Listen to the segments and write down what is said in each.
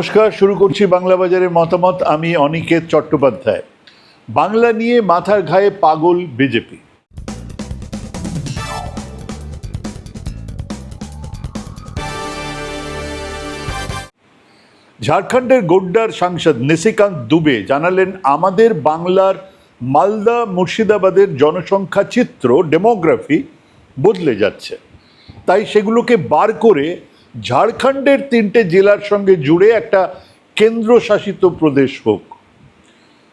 নমস্কার, শুরু করছি বাংলা বাজারের মতামত। আমি অনিকেত চট্টোপাধ্যায়। বাংলা নিয়ে মাথার ঘায়ে পাগল বিজেপি। ঝাড়খণ্ডের গোড্ডার সাংসদ নিশিকান্ত দুবে জানালেন, আমাদের বাংলার মালদা মুর্শিদাবাদের জনসংখ্যা চিত্র, ডেমোগ্রাফি বদলে যাচ্ছে। তাই সেগুলোকে বার করে ঝাড়খণ্ডের তিনটে জেলার সঙ্গে জুড়ে একটা কেন্দ্রশাসিত প্রদেশ হোক।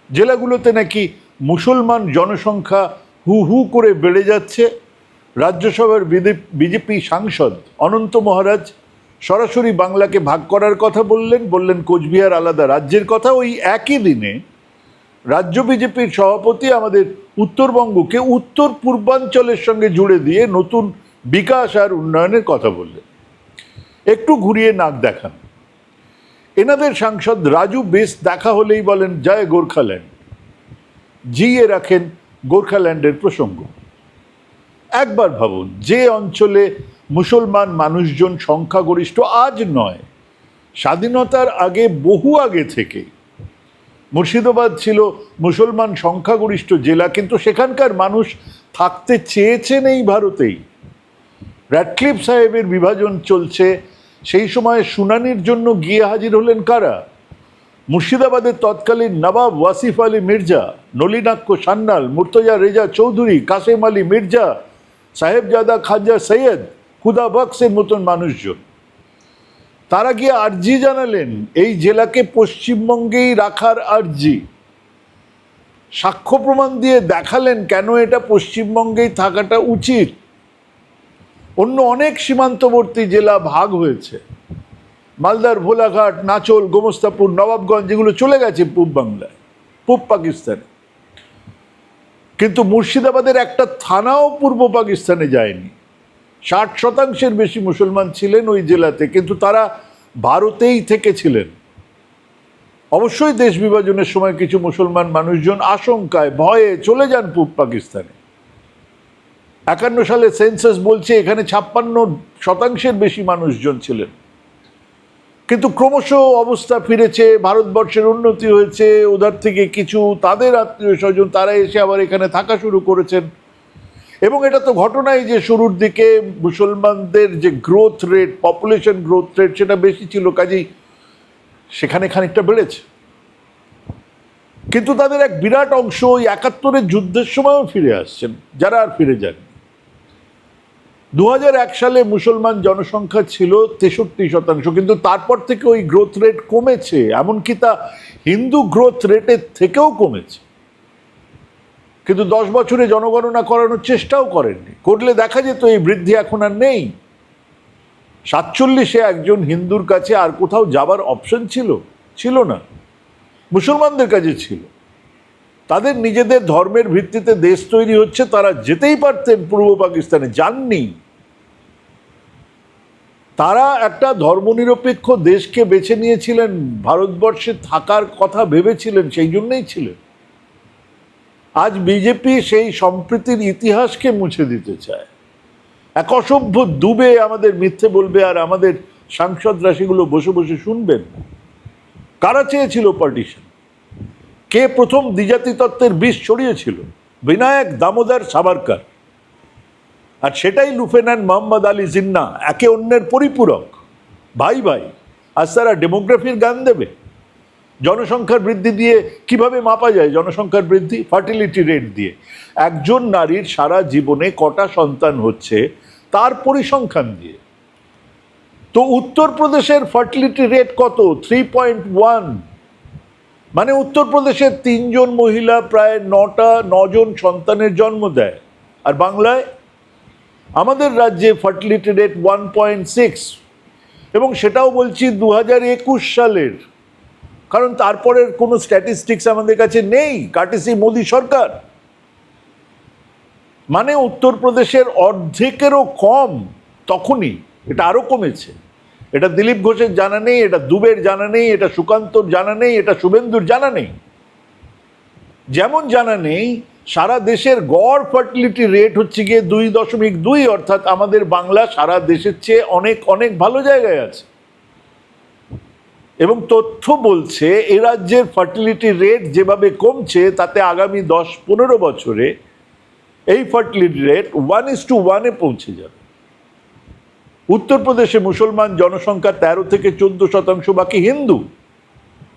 জেলাগুলোতে নাকি মুসলমান জনসংখ্যা হু হু করে বেড়ে যাচ্ছে। রাজ্যসভার বিজেপি সাংসদ অনন্ত মহারাজ সরাসরি বাংলাকে ভাগ করার কথা বললেন বললেন কোচবিহার আলাদা রাজ্যের কথা। ওই একই দিনে রাজ্য বিজেপির সভাপতি আমাদের উত্তরবঙ্গকে উত্তর পূর্বাঞ্চলের সঙ্গে জুড়ে দিয়ে নতুন বিকাশ আর উন্নয়নের কথা বললেন। একটু ঘুরিয়ে নাক দেখান। এনাদের সাংসদ রাজু বেশ দেখা হলেই বলেন, জয় গোর্খাল্যান্ড। জিয়ে রাখেন গোর্খাল্যান্ডের প্রসঙ্গ। একবার ভাবুন, যে অঞ্চলে মুসলমান মানুষজন সংখ্যাগরিষ্ঠ আজ নয়, স্বাধীনতার আগে বহু আগে থেকে। মুর্শিদাবাদ ছিল মুসলমান সংখ্যাগরিষ্ঠ জেলা, কিন্তু সেখানকার মানুষ থাকতে চেয়েছেন এই ভারতেই। র্যাডক্লিফ সাহেবের বিভাজন চলছে সেই সময় শুনানির জন্য গিয়ে হাজির হলেন কারা? মুর্শিদাবাদের তৎকালীন নবাব ওয়াসিফ আলী মির্জা, নলিনাক্ষ সান্যাল, মুর্তজা রেজা চৌধুরী, কাসেম আলী মির্জা, সাহেবজাদা খাজা সৈয়দ, খুদা বক্সের মতন মানুষজন। তারা গিয়ে আর্জি জানালেন, এই জেলাকে পশ্চিমবঙ্গেই রাখার আর্জি। সাক্ষ্য প্রমাণ দিয়ে দেখালেন কেন এটা পশ্চিমবঙ্গেই থাকাটা উচিত? অন্য অনেক সীমান্তবর্তী জেলা ভাগ হয়েছে। মালদার ভোলাঘাট, নাচল, গোমস্তাপুর, নবাবগঞ্জ, যেগুলো চলে গেছে পূব বাংলায়, পূব পাকিস্তানে। কিন্তু মুর্শিদাবাদের একটা থানাও পূর্ব পাকিস্তানে যায়নি। ষাট শতাংশের বেশি মুসলমান ছিলেন ওই জেলাতে, কিন্তু তারা ভারতেই থেকেছিলেন। অবশ্যই দেশ বিভাজনের সময় কিছু মুসলমান মানুষজন আশঙ্কায়, ভয়ে চলে যান পূব পাকিস্তানে। একান্ন সালে সেন্সাস বলছে এখানে ছাপ্পান্ন শতাংশের বেশি মানুষজন ছিলেন। কিন্তু ক্রমশ অবস্থা ফিরেছে, ভারতবর্ষের উন্নতি হয়েছে ওধার থেকে কিছু তাদের আত্মীয় স্বজন তারা এসে আবার এখানে থাকা শুরু করেছেন। এবং এটা তো ঘটনাই যে শুরুর দিকে মুসলমানদের যে growth rate population growth rate সেটা বেশি ছিল, কাজেই সেখানে খানিকটা বেড়েছে। কিন্তু তাদের এক বিরাট অংশ ওই একাত্তরের যুদ্ধের সময়ও ফিরে আসছেন, যারা আর ফিরে যান দু সালে মুসলমান জনসংখ্যা ছিল তেষট্টি শতাংশ, কিন্তু তারপর থেকে ওই গ্রোথ রেট কমেছে। এমনকি তা হিন্দু গ্রোথ রেটের থেকেও কমেছে। কিন্তু দশ বছরে জনগণনা করানোর চেষ্টাও করেননি। করলে দেখা যেত এই বৃদ্ধি এখন আর নেই। সাতচল্লিশে একজন হিন্দুর কাছে আর কোথাও যাবার অপশন ছিল ছিল না। মুসলমানদের কাছে ছিল। তাদের নিজেদের ধর্মের ভিত্তিতে দেশ তৈরি হচ্ছে, তারা যেতেই পারতেন পূর্ব পাকিস্তানে। যাননি। তারা একটা ধর্মনিরপেক্ষ দেশকে বেছে নিয়েছিলেন, ভারতবর্ষে থাকার কথা ভেবেছিলেন, সেই জন্যই ছিলেন। আজ বিজেপি সেই সম্প্রীতির ইতিহাসকে মুছে দিতে চায়। এক অসভ্য ডুবে আমাদের মিথ্যে বলবে আর আমাদের সাংসদ রাশিগুলো বসে বসে শুনবেন। কারা চেয়েছিল পার্টিশন কে প্রথম দ্বিজাতি তত্ত্বের বিষ ছড়িয়েছিল? বিনায়ক দামোদর সাভারকার। আর সেটাই লুফে নেন মোহাম্মদ আলী জিন্না, একে অন্যের পরিপূরক। ভাই ভাই, আজ তারা ডেমোগ্রাফির গান দেবে। জনসংখ্যার বৃদ্ধি দিয়ে কীভাবে মাপা যায়? জনসংখ্যার বৃদ্ধি, ফার্টিলিটি রেট দিয়ে। একজন নারীর সারা জীবনে কটা সন্তান হচ্ছে তার পরিসংখ্যান দিয়ে। তো উত্তরপ্রদেশের ফার্টিলিটি রেট কত? থ্রি পয়েন্ট ওয়ান মানে উত্তরপ্রদেশের তিনজন মহিলা প্রায় নটা, নজন সন্তানের জন্ম দেয়। আর বাংলায় আমাদের রাজ্যে fertility rate one point six. এবং সেটাও বলছি দু হাজার একুশ সালের। কারণ তারপরের কোনো স্ট্যাটিস্টিক্স আমাদের কাছে নেই কাটিসি মোদী সরকার। মানে উত্তরপ্রদেশের অর্ধেকেরও কম তখনই, এটা আরও কমেছে। এটা দিলীপ ঘোষের জানা নেই, এটা দুবের জানা নেই, এটা সুকান্তর জানা নেই, এটা শুভেন্দুর জানা নেই। যেমন জানা নেই সারা দেশের গড় ফার্টিলিটি রেট হচ্ছে গিয়ে দুই দশমিক দুই, অর্থাৎ আমাদের বাংলা সারা দেশের চেয়ে অনেক অনেক ভালো জায়গায় আছে। এবং তথ্য বলছে, এ রাজ্যের ফার্টিলিটি রেট যেভাবে কমছে, তাতে আগামী দশ পনেরো বছরে এই fertility rate one is to ওয়ানে পৌঁছে যাবে। উত্তরপ্রদেশে মুসলমান জনসংখ্যা তেরো থেকে চোদ্দ শতাংশ, বাকি হিন্দু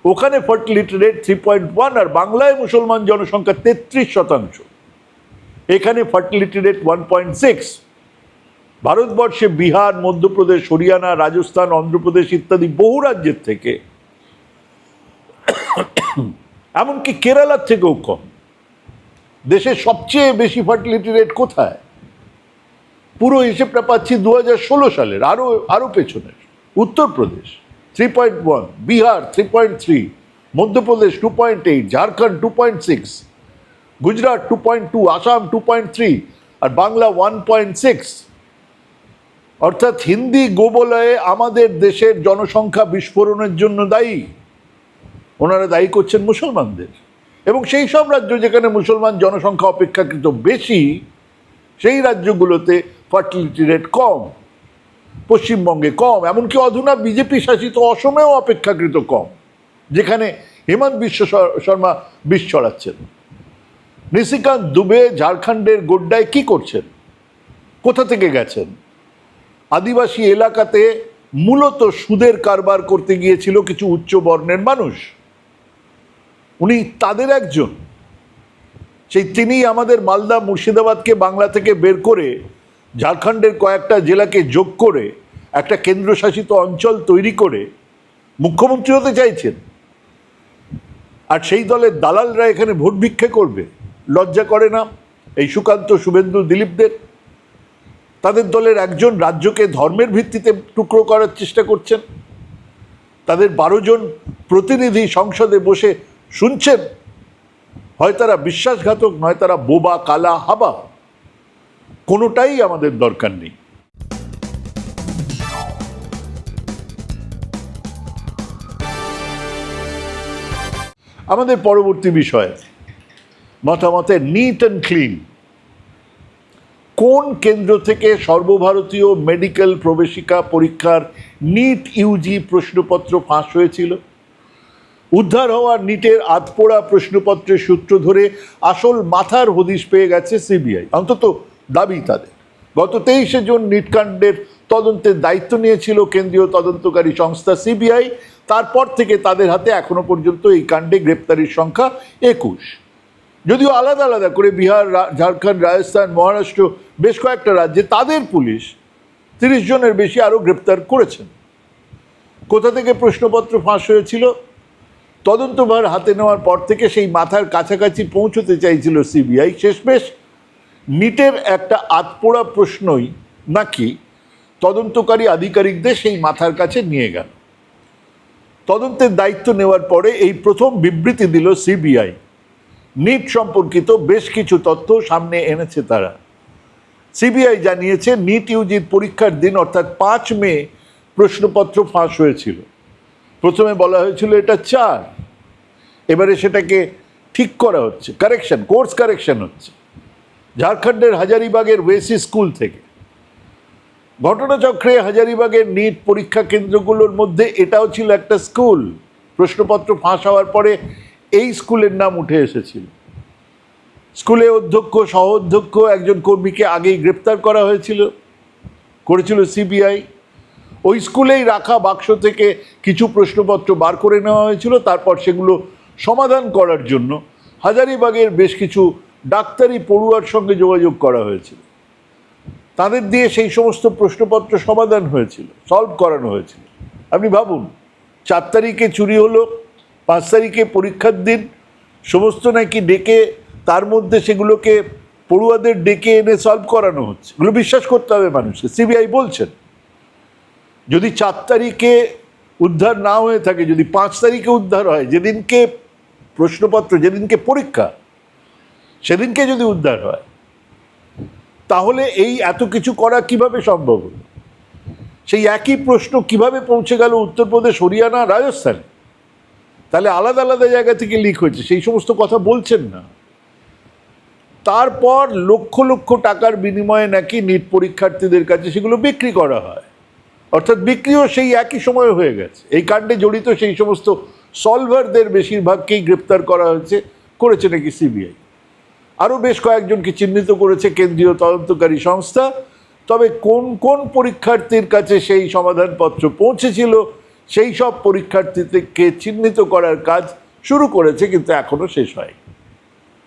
ওখানে fertility rate three point one আর বাংলায় মুসলমান জনসংখ্যা তেত্রিশ শতাংশ। এখানে fertility rate one point six ভারতবর্ষে বিহার, মধ্যপ্রদেশ, হরিয়ানা, রাজস্থান, অন্ধ্রপ্রদেশ ইত্যাদি বহু রাজ্যের থেকে। এমনকি কেরালার থেকেও কম। দেশের সবচেয়ে বেশি ফার্টিলিটি রেট কোথায়? পুরো হিসেবটা পাচ্ছি দু সালের আরও আরও পেছনের, Uttar Pradesh. Three point one Bihar three point three Madhya Pradesh two point eight Jharkhand two point six Gujarat two point two Assam two point three আর বাংলা ওয়ান পয়েন্ট সিক্স অর্থাৎ হিন্দি গোবলয়ে আমাদের দেশের জনসংখ্যা বিস্ফোরণের জন্য দায়ী। ওনারা দায়ী করছেন মুসলমানদের। এবং সেই সব রাজ্য যেখানে মুসলমান জনসংখ্যা অপেক্ষাকৃত বেশি, সেই রাজ্যগুলোতে ফার্টিলিটি রেট কম। পশ্চিমবঙ্গে কম, এমনকি অধুনা বিজেপি শাসিত অসমেও অপেক্ষাকৃত কম, যেখানে হেমন্ত বিশ্ব শর্মা বিষ ছড়াচ্ছেন। নিশিকান্ত দুবে ঝাড়খণ্ডের গোড্ডায় কি করছেন? কোথা থেকে গেছেন? আদিবাসী এলাকাতে মূলত সুদের কারবার করতে গিয়েছিল কিছু উচ্চ বর্ণের মানুষ। উনি তাদের একজন। সেই তিনি আমাদের মালদা মুর্শিদাবাদকে বাংলা থেকে বের করে ঝাড়খণ্ডের কয়েকটা জেলাকে যোগ করে একটা কেন্দ্রশাসিত অঞ্চল তৈরি করে মুখ্যমন্ত্রী হতে চাইছেন। আর সেই দলের দালালরা এখানে ভোট ভিক্ষে করবে। লজ্জা করে না এই সুকান্ত, শুভেন্দু, দিলীপদের? তাদের দলের একজন রাজ্যকে ধর্মের ভিত্তিতে টুকরো করার চেষ্টা করছেন। তাদের বারো জন প্রতিনিধি সংসদে বসে শুনছেন। হয় তারা বিশ্বাসঘাতক, নয় তারা বোবা, কালা, হাবা। কোনোটাই আমাদের দরকার নেই। আমাদের পরবর্তী বিষয় মতামতের নিট অ্যান্ড ক্লিন কোন কেন্দ্র থেকে সর্বভারতীয় মেডিকেল প্রবেশিকা পরীক্ষার নিট ইউজি প্রশ্নপত্র ফাঁস হয়েছিল? উদ্ধার হওয়া নিটের আধপোড়া প্রশ্নপত্রের সূত্র ধরে আসল মাথার হদিশ পেয়ে গেছে সিবিআই অন্তত দাবি তাদের। গত তেইশে জুন নিটকাণ্ডের তদন্তের দায়িত্ব নিয়েছিল কেন্দ্রীয় তদন্তকারী সংস্থা সিবিআই। তারপর থেকে তাদের হাতে এখনও পর্যন্ত এই কাণ্ডে গ্রেপ্তারির সংখ্যা একুশ। যদিও আলাদা আলাদা করে বিহার ঝাড়খণ্ড, রাজস্থান, মহারাষ্ট্র বেশ কয়েকটা রাজ্যে তাদের পুলিশ তিরিশ জনের বেশি আরও গ্রেপ্তার করেছেন। কোথা থেকে প্রশ্নপত্র ফাঁস হয়েছিল? তদন্তভার হাতে নেওয়ার পর থেকে সেই মাথার কাছাকাছি পৌঁছতে চাইছিল সিবিআই। শেষমেশ নিটের একটা আতপোড়া প্রশ্নই নাকি তদন্তকারী আধিকারিকদের সেই মাথার কাছে নিয়ে গেল। তদন্তের দায়িত্ব নেওয়ার পরে এই প্রথম বিবৃতি দিল সিবিআই। নিট সম্পর্কিত বেশ কিছু তথ্য সামনে এনেছে তারা। সিবিআই জানিয়েছে, নিট ইউজির পরীক্ষার দিন অর্থাৎ পাঁচ মে প্রশ্নপত্র ফাঁস হয়েছিল। প্রথমে বলা হয়েছিল এটা চার। এবারে সেটাকে ঠিক করা হচ্ছে। কারেকশন কোর্স কারেকশন হচ্ছে। ঝাড়খণ্ডের হাজারিবাগের ওয়েসি স্কুল থেকে। ঘটনাচক্রে হাজারিবাগের নিট পরীক্ষা কেন্দ্রগুলোর মধ্যে এটাও ছিল একটা স্কুল। প্রশ্নপত্র ফাঁস হওয়ার পরে এই স্কুলের নাম উঠে এসেছিল। স্কুলে অধ্যক্ষ সহ অধ্যক্ষ একজন কর্মীকে আগেই গ্রেপ্তার করা হয়েছিল, করেছিল সিবিআই। ওই স্কুলেই রাখা বাক্স থেকে কিছু প্রশ্নপত্র বার করে নেওয়া হয়েছিল, তারপর সেগুলো সমাধান করার জন্য হাজারিবাগের বেশ কিছু ডাক্তারি পড়ুয়ার সঙ্গে যোগাযোগ করা হয়েছিল। তাদের দিয়ে সেই সমস্ত প্রশ্নপত্র সমাধান হয়েছিল সলভ করানো হয়েছিল। আপনি ভাবুন, চার তারিখে চুরি হলো, পাঁচ তারিখে পরীক্ষার দিন, সমস্ত নাকি ডেকে তার মধ্যে সেগুলোকে পড়ুয়াদের ডেকে এনে সলভ করানো হচ্ছে। এগুলো বিশ্বাস করতে হবে মানুষকে সিবিআই বলছেন। যদি চার তারিখে উদ্ধার না হয়ে থাকে, যদি পাঁচ তারিখে উদ্ধার হয়, যেদিনকে প্রশ্নপত্র, যেদিনকে পরীক্ষা সেদিনকে যদি উদ্ধার হয়, তাহলে এই এত কিছু করা কীভাবে সম্ভব হলো? সেই একই প্রশ্ন কীভাবে পৌঁছে গেল উত্তরপ্রদেশ, হরিয়ানা, রাজস্থানে? তাহলে আলাদা আলাদা জায়গা থেকে লিক হয়েছে, সেই সমস্ত কথা বলছেন না। তারপর লক্ষ লক্ষ টাকার বিনিময়ে নাকি নিট পরীক্ষার্থীদের কাছে সেগুলো বিক্রি করা হয়। অর্থাৎ বিক্রিও সেই একই সময়ে হয়ে গেছে। এই কাণ্ডে জড়িত সেই সমস্ত সলভারদের বেশিরভাগকেই গ্রেপ্তার করা হয়েছে, করেছে নাকি সিবিআই আরও বেশ কয়েকজনকে চিহ্নিত করেছে কেন্দ্রীয় তদন্তকারী সংস্থা। তবে কোন কোন পরীক্ষার্থীর কাছে সেই সমাধানপত্র পৌঁছেছিল, সেই সব পরীক্ষার্থীকে চিহ্নিত করার কাজ শুরু করেছে, কিন্তু এখনও শেষ হয়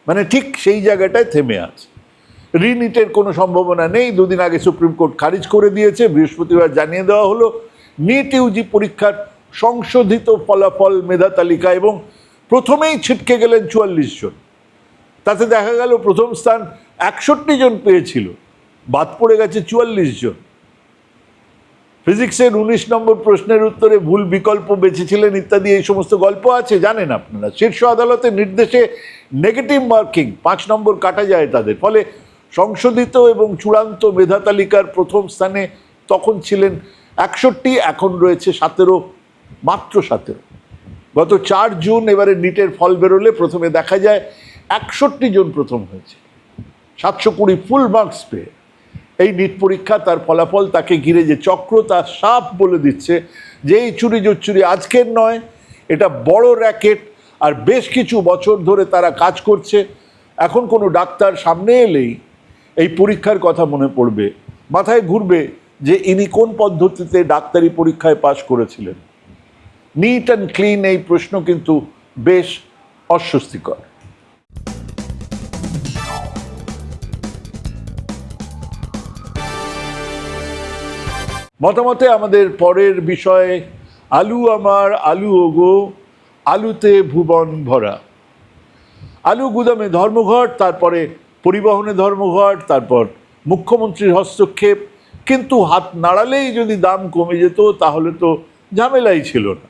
মানে ঠিক সেই জায়গাটায় থেমে আছে। রিনিটের কোনো সম্ভাবনা নেই, দুদিন আগে সুপ্রিম কোর্ট খারিজ করে দিয়েছে, বৃহস্পতিবার জানিয়ে দেওয়া হলো, নিট ইউজি পরীক্ষার সংশোধিত ফলাফল মেধা তালিকা এবং প্রথমেই ছিটকে গেলেন চুয়াল্লিশ জন। তাতে দেখা গেল প্রথম স্থান একষট্টি জন পেয়েছিল, বাদ পড়ে গেছে চুয়াল্লিশ জন। ফিজিক্সের উনিশ নম্বর প্রশ্নের উত্তরে ভুল বিকল্প বেঁচেছিলেন ইত্যাদি, এই সমস্ত গল্প আছে, জানেন আপনারা। শীর্ষ আদালতের নির্দেশে নেগেটিভ মার্কিং পাঁচ নম্বর কাটা যায় তাদের। ফলে সংশোধিত এবং চূড়ান্ত মেধা তালিকার প্রথম স্থানে তখন ছিলেন একষট্টি, এখন রয়েছে সতেরো, মাত্র সতেরো। গত চার জুন এবারে নিটের ফল বেরোলে প্রথমে দেখা যায় একষট্টি জন প্রথম হয়েছে। সাতশো কুড়ি ফুল মার্কস পেয়ে। এই নিট পরীক্ষা তার ফলাফল তাকে ঘিরে যে চক্র, তার সাপ বলে দিচ্ছে যে এই চুরি জোচ্চুরি আজকের নয়, এটা বড় র্যাকেট আর বেশ কিছু বছর ধরে তারা কাজ করছে। এখন কোনো ডাক্তার সামনে এলেই এই পরীক্ষার কথা মনে পড়বে, মাথায় ঘুরবে যে ইনি কোন পদ্ধতিতে ডাক্তারি পরীক্ষায় পাশ করেছিলেন। নিট অ্যান্ড ক্লিন এই প্রশ্ন কিন্তু বেশ অস্বস্তিকর। মতামতে আমাদের পরের বিষয়ে, আলু আমার আলু ওগো, আলুতে ভুবন ভরা। আলু গুদামে ধর্মঘট, তারপরে পরিবহনে ধর্মঘট, তারপর মুখ্যমন্ত্রীর হস্তক্ষেপ। কিন্তু হাত নাড়ালেই যদি দাম কমে যেত, তাহলে তো ঝামেলাই ছিল না।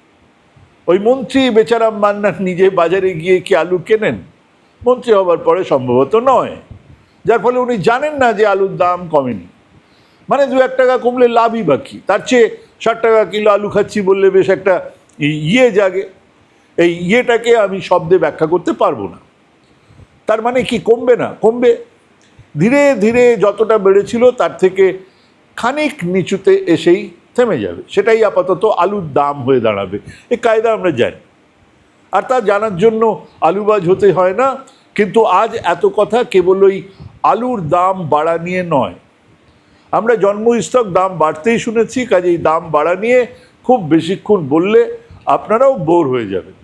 ওই মন্ত্রী বেচারাম মান্নান নিজে বাজারে গিয়ে কি আলু কেনেন? মন্ত্রী হবার পরে সম্ভবত নয়। যার ফলে উনি জানেন না যে আলুর দাম কমেনি। মানে দু এক টাকা কমলে লাভই বাকি। তার চেয়ে ষাট টাকা কিলো আলু খাচ্ছি বললে বেশ একটা ইয়ে জাগে। এই ইয়েটাকে আমি শব্দে ব্যাখ্যা করতে পারব না। তার মানে কি, কমবে না? কমবে। ধীরে ধীরে যতটা বেড়েছিল তার থেকে খানিক নিচুতে এসেই থেমে যাবে। সেটাই আপাতত আলুর দাম হয়ে দাঁড়াবে। এ কায়দা আমরা জানি। আর তা জানার জন্য আলুবাজ হতে হয় না। কিন্তু আজ এত কথা কেবল ওই আলুর দাম বাড়া নিয়ে নয়। আমরা জন্মস্তক দাম বাড়তেই শুনেছি, কাজেই দাম বাড়া নিয়ে খুব বেশিক্ষণ বললে আপনারাও বোর হয়ে যাবেন।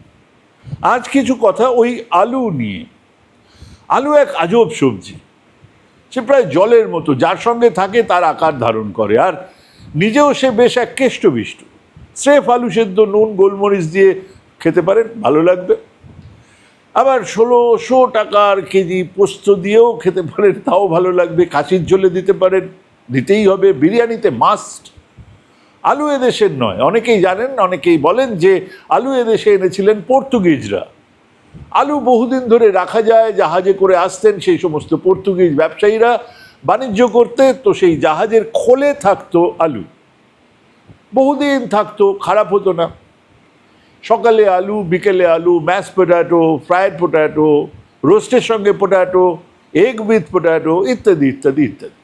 আজ কিছু কথা ওই আলু নিয়ে। আলু এক আজব সবজি। সে প্রায় জলের মতো, যার সঙ্গে থাকে তার আকার ধারণ করে, আর নিজেও সে বেশ এক কেষ্টবিষ্ট। স্রেফ আলু সেদ্ধ, নুন, গোলমরিচ দিয়ে খেতে পারেন, ভালো লাগবে। আবার ষোলোশো টাকার কেজি পোস্ত দিয়েও খেতে পারেন, তাও ভালো লাগবে কাশির ঝোলে দিতে পারেন। দিতেই হবে, বিরিয়ানিতে মাস্ট আলু এদেশের নয়। অনেকেই জানেন, অনেকেই বলেন যে আলু এদেশে এনেছিলেন পর্তুগিজরা। আলু বহুদিন ধরে রাখা যায়, জাহাজে করে আসতেন সেই সমস্ত পর্তুগিজ ব্যবসায়ীরা। বাণিজ্য করতে, তো সেই জাহাজের খোলে থাকতো আলু। বহুদিন থাকতো, খারাপ হতো না। সকালে আলু, বিকেলে আলু ম্যাশ পোট্যাটো ফ্রায়েড পোট্যাটো রোস্টের সঙ্গে পোট্যাটো এগ উইথ পোট্যাটো ইত্যাদি ইত্যাদি ইত্যাদি।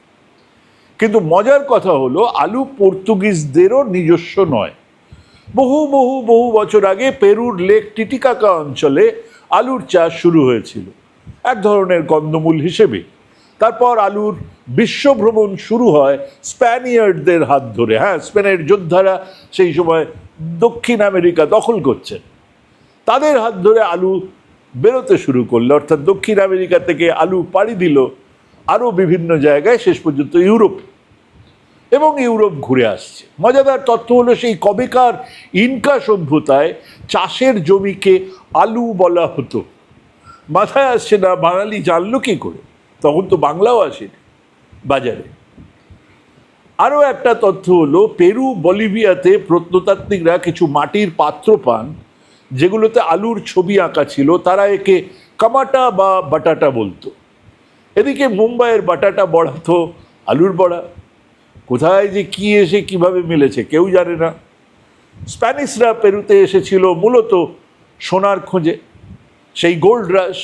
কিন্তু মজার কথা হলো, আলু পর্তুগিজদেরও নিজস্ব নয়। বহু বহু বহু বছর আগে পেরুর লেক টিটিকাকা অঞ্চলে আলুর চাষ শুরু হয়েছিল, এক ধরনের কন্দমূল হিসেবে। তারপর আলুর বিশ্বভ্রমণ শুরু হয় স্প্যানিয়ার্ডদের হাত ধরে। হ্যাঁ স্পেনের যোদ্ধারা সেই সময় দক্ষিণ আমেরিকা দখল করছেন। তাদের হাত ধরে আলু বেরোতে শুরু করল, অর্থাৎ দক্ষিণ আমেরিকা থেকে আলু পাড়ি দিল আরও বিভিন্ন জায়গায় শেষ পর্যন্ত ইউরোপ। এবং ইউরোপ ঘুরে আসছে। মজাদার তথ্য হলো সেই কবেকার ইনকা সভ্যতায় চাষের জমিকে আলু বলা হতো। মাথায় আসছে না, বাঙালি জানলো কি করে? তখন তো বাংলাও আসেনি বাজারে। আরও একটা তথ্য হলো, পেরু, বলিভিয়াতে প্রত্নতাত্ত্বিকরা কিছু মাটির পাত্র পান, যেগুলোতে আলুর ছবি আঁকা ছিল। তারা একে কামাটা বা বাটাটা বলতো। এদিকে মুম্বাইয়ের বাটাটা বড়া তো, আলুর বড়া। কোথায় যে কি এসে কীভাবে মিলেছে কেউ জানে না। স্প্যানিশরা পেরুতে এসেছিল মূলত সোনার খোঁজে, সেই গোল্ড রাশ।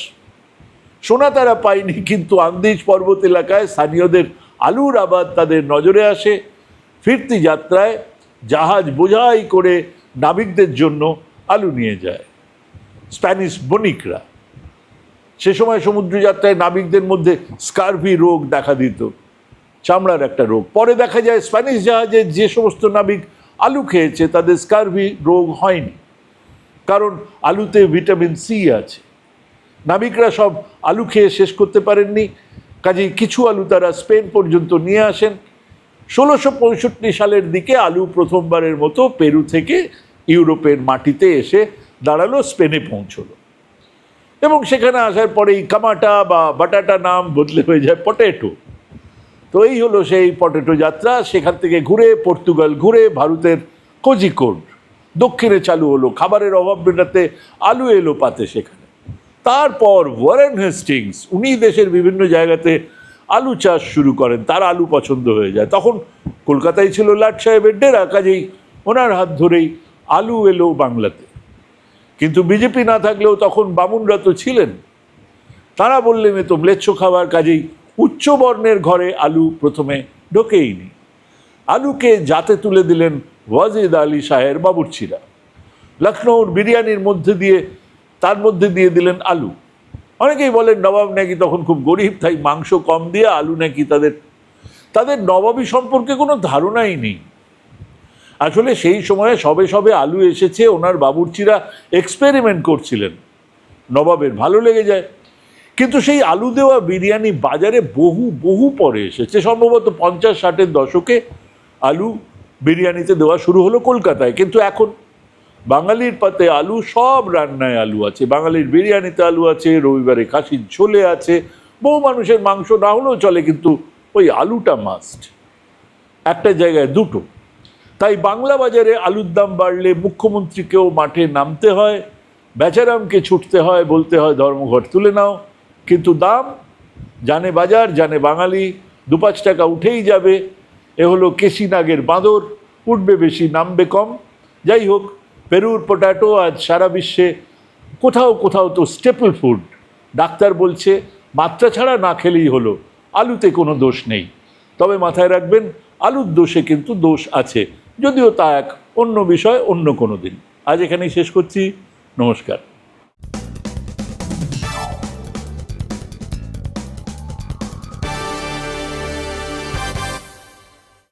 সোনা তারা পায়নি, কিন্তু আন্দিজ পর্বত এলাকায় স্থানীয়দের আলুর আবাদ তাদের নজরে আসে। ফিরতি যাত্রায় জাহাজ বোঝাই করে নাবিকদের জন্য আলু নিয়ে যায়। স্প্যানিশ বণিকরা সে সময় সমুদ্রযাত্রায় নাবিকদের মধ্যে স্কারভি রোগ দেখা দিত, চামড়ার একটা রোগ। পরে দেখা যায় স্প্যানিশ জাহাজে যে সমস্ত নাবিক আলু খেয়েছে, তাদের স্কারভি রোগ হয়নি। কারণ আলুতে ভিটামিন সি আছে। নাবিকরা সব আলু খেয়ে শেষ করতে পারেননি। কাজেই কিছু আলু তারা স্পেন পর্যন্ত নিয়ে আসেন। ষোলোশো পঁয়ষট্টি সালের দিকে আলু প্রথমবারের মতো পেরু থেকে ইউরোপের মাটিতে এসে দাঁড়াল, স্পেনে পৌঁছলো। এবং সেখানে আসার পরেই কামাটা বা বাটাটা নাম বদলে হয়ে যায় পটেটো। তো এই হলো সেই পটেটো যাত্রা, সেখান থেকে ঘুরে পর্তুগাল, ঘুরে ভারতের কোজিকোড। দক্ষিণে চালু হলো, খাবারের অভাব মেটাতে আলু এলো পাতে সেখানে। তারপর ওয়ারেন হেস্টিংস, উনি দেশের বিভিন্ন জায়গাতে আলু চাষ শুরু করেন, তার আলু পছন্দ হয়ে যায়। তখন কলকাতায় ছিল লাট সাহেবের ডেরা, কাজেই ওনার হাত ধরেই আলু এলো বাংলাতে। কিন্তু বিজেপি না থাকলেও তখন বামুনরা তো ছিলেন। তারা বললেন, এ তো ম্লেচ্ছ খাবার কাজেই উচ্চবর্ণের ঘরে আলু প্রথমে ঢোকেইনি। আলুকে জাতে তুলে দিলেন ওয়াজিদ আলী শাহের বাবুর্চিরা। লখনৌর বিরিয়ানির মধ্যে দিয়ে, তার মধ্যে দিয়ে দিলেন আলু। অনেকেই বলেন, নবাব নাকি তখন খুব গরিব, তাই মাংস কম দিয়ে আলু নাকি তাদের তাদের নবাবী সম্পর্কে কোনো ধারণাই নেই। আসলে সেই সময়ে সবে সবে আলু এসেছে, ওনার বাবুর্চিরা এক্সপেরিমেন্ট করছিলেন। নবাবের ভালো লেগে যায়। কিন্তু সেই আলু দেওয়া বিরিয়ানি বাজারে বহু বহু পরে এসেছে। সম্ভবত পঞ্চাশ, ষাটের দশকে আলু বিরিয়ানিতে দেওয়া শুরু হলো কলকাতায়। কিন্তু এখন বাঙালির পাতে আলু, সব রান্নায় আলু আছে। বাঙালির বিরিয়ানিতে আলু আছে, রবিবারে খাসির ঝোলে আছে। বহু মানুষের মাংস না হলেও চলে, কিন্তু ওই আলুটা মাস্ট একটা জায়গায় দুটো। তাই বাংলা বাজারে আলুর দাম বাড়লে মুখ্যমন্ত্রীকেও মাঠে নামতে হয়, বেচারামকে ছুটতে হয়, বলতে হয় ধর্মঘট তুলে নাও। কিন্তু দাম জানে বাজার, জানে বাঙালি, দু পাঁচ টাকা উঠেই যাবে। এ হলো কেশি নাগের বাঁদর, উঠবে বেশি, নামবে কম। যাই হোক, পেরুর পটাটো আজ সারা বিশ্বে কোথাও কোথাও তো স্টেপল ফুড ডাক্তার বলছে, মাত্রা ছাড়া না খেলেই হলো, আলুতে কোনো দোষ নেই। তবে মাথায় রাখবেন, আলুর দোষে কিন্তু দোষ আছে। যদিও তা এক অন্য বিষয় অন্য কোনো দিন। আজ এখানেই শেষ করছি। নমস্কার।